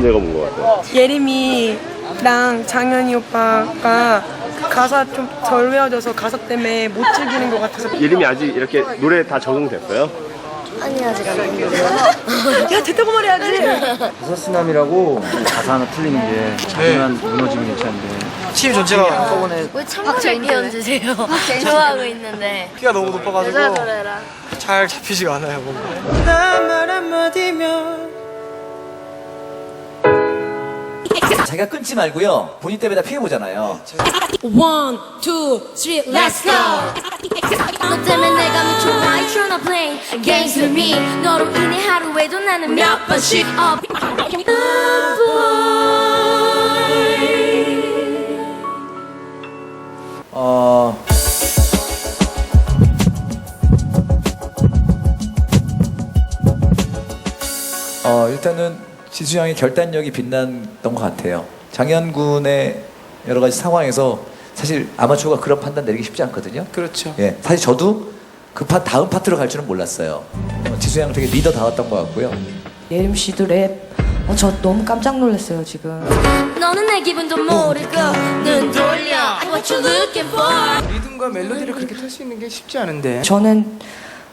문제가 온것 같아요? 예림이랑 장현이 오빠가 가사 좀 덜 외워져서 가사 때문에 못 즐기는 것 같아서 예림이 아직 이렇게 노래 다 적응됐어요? 아니 아직 안 됐는데요. 야 됐다고 말해야지 서스남이라고 가사 하나 틀리는 게 자기만 무너지면 괜찮은데 팀 전체가 왜 창문을 끼얹으세요? 좋아하고 있는데. 키가 너무 높아가지고 여자 노래라. 잘 잡히지가 않아요 뭔가 나말 한마디면 자기가 끊지 말고요. 본인 때문에 다 피해 보잖아요. One, two, three, let's go. 너 때문에 내가 미쳐 Why you tryna play games with me 너로 인해 하루에도 나는 몇 번씩 up 어, 어, 일단은 지수 형의 결단력이 빛났던 것 같아요. 장현군의 여러 가지 상황에서 사실 아마추어가 그런 판단 내리기 쉽지 않거든요. 그렇죠 예, 사실 저도 그 파, 다음 파트로 갈 줄은 몰랐어요. 어, 지수 형 되게 리더다웠던 것 같고요. 예림 씨도 랩. 어, 저 너무 깜짝 놀랐어요, 지금. 너는 내 기분도 모르고 눈 돌려 What you looking for 리듬과 멜로디를 그렇게 탈 수 있는 게 쉽지 않은데 저는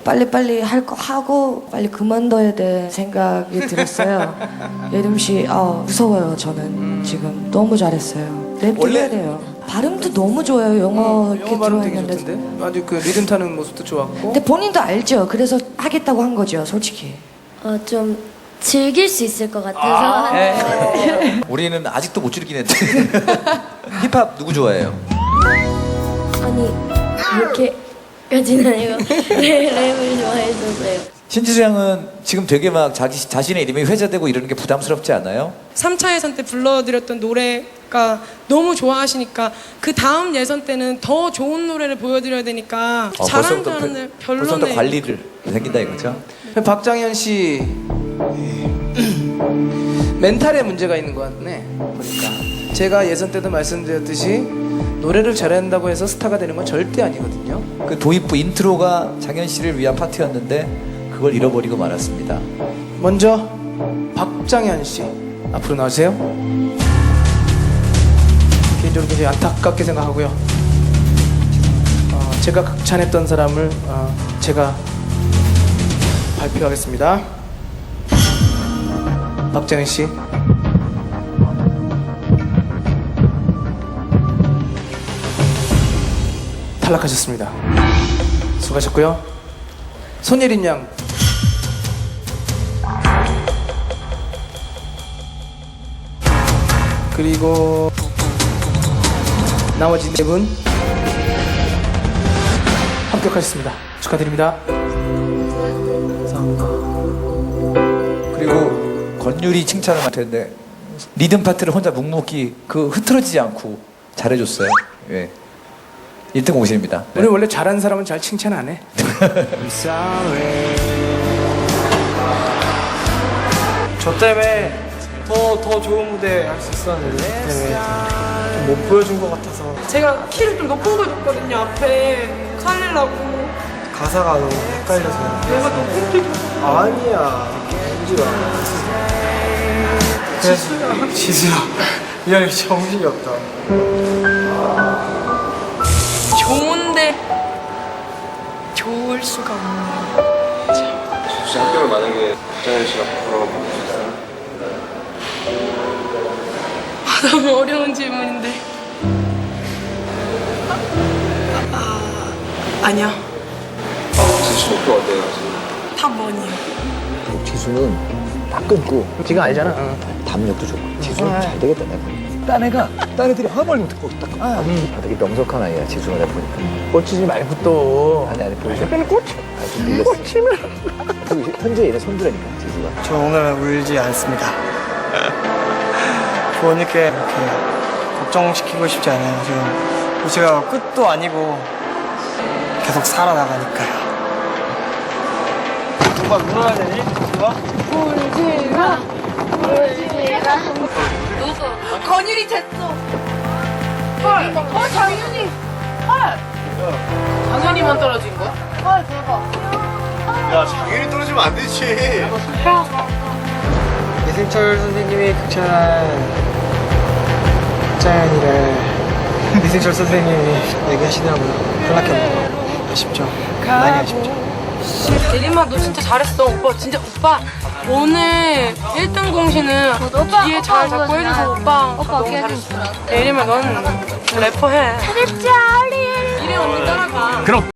빨리빨리 할 거 하고 빨리 그만둬야 될 생각이 들었어요. 예림 씨, 아, 무서워요, 저는 지금. 너무 잘했어요. 랩도 원래- 해야 돼요. 발음도 너무 좋아요, 영어 이렇게 영어 발음 되게 들어있는데. 좋던데 아주 그 리듬 타는 모습도 좋았고 근데 본인도 알죠? 그래서 하겠다고 한 거죠, 솔직히. 어, 좀 즐길 수 있을 것 같아서 우리는 아직도 못 즐기는데. 힙합 누구 좋아해요? 아니 이렇게 까지는 아니고. 네, 랩을 좋아했었어요. 신지수 양은 지금 되게 막 자기 자신의 이름이 회자되고 이러는 게 부담스럽지 않아요? 3차 예선 때 불러드렸던 노래가 너무 좋아하시니까 그 다음 예선 때는 더 좋은 노래를 보여드려야 되니까 어, 잘하는 벌써부터 줄 알았는데 별로네 벌써부터 관리를 생긴다 이거죠? 박장현 씨. 멘탈에 문제가 있는 것 같네 보니까 제가 예선 때도 말씀드렸듯이 노래를 잘한다고 해서 스타가 되는 건 절대 아니거든요. 그 도입부 인트로가 장현 씨를 위한 파트였는데 그걸 잃어버리고 말았습니다. 먼저 박장현 씨 앞으로 나오세요. 개인적으로 굉장히 안타깝게 생각하고요. 어, 제가 극찬했던 사람을 어, 제가 발표하겠습니다. 박장현 씨 탈락하셨습니다 수고하셨고요 손예린 양 그리고 나머지 네 분 합격하셨습니다. 축하드립니다. 그리고 건율이 칭찬을 맡았는데 리듬 파트를 혼자 묵묵히 그 흐트러지지 않고 잘해줬어요. 예. 1등 공신입니다. 네. 우리 원래 잘하는 사람은 잘 칭찬 안 해. 저 때문에 더, 더 좋은 무대 할 수 있었는데 때문에 좀못 보여준 것 같아서. 제가 키를 좀 높은 걸 줬거든요 앞에. 살리려고. 가사가 너무 헷갈려서. 내가 높은 키 아니야. 은지가 지수야. 지수야. 미안해 정신이 없다 수가 없네 혹시 합격을 만약에 박정현 씨가 보러 보셨어요? 아, 너무 어려운 질문인데. 아, 아, 아니야 지수 목표 어때요 지금? 탑 원이요. 지수는 다 끊고. 지금 알잖아. 담력도 좋고. 지수는 잘 되겠다 내가. 딴 애가 딴 애들이 아무 말 못하고 딱 아, 아, 되게 명석한 아이야 지수가 내가 보니까 꽂히지 말고 또 아니 아니 보이죠? 꽂 아좀 꽂히면 그리고 현재 얘네 손들으니까 지수가 저 오늘 울지 않습니다. 부모님께 이렇게 걱정시키고 싶지 않아요. 지금 제가 끝도 아니고 계속 살아나가니까요. 누가 울어야 되니? 누가? 건율이 됐어 헐, 어 장윤이 헐 장윤이만 떨어진 거야? 헐 대박 야 장현이 떨어지면 안 되지 이승철 선생님이 극찬한 짜연이를 이승철 선생님이 얘기하시더라고요. 탈락했다고. 아쉽죠. 많이 아쉽죠. 예림아 너 진짜 잘했어. 오빠 진짜 오빠 오늘 1등 공신은 뒤에 잘 잡고 해줘서 오빠. 오빠 너무 잘했어. 예림아 넌 래퍼 해. 잘했죠 이래 언니 따라가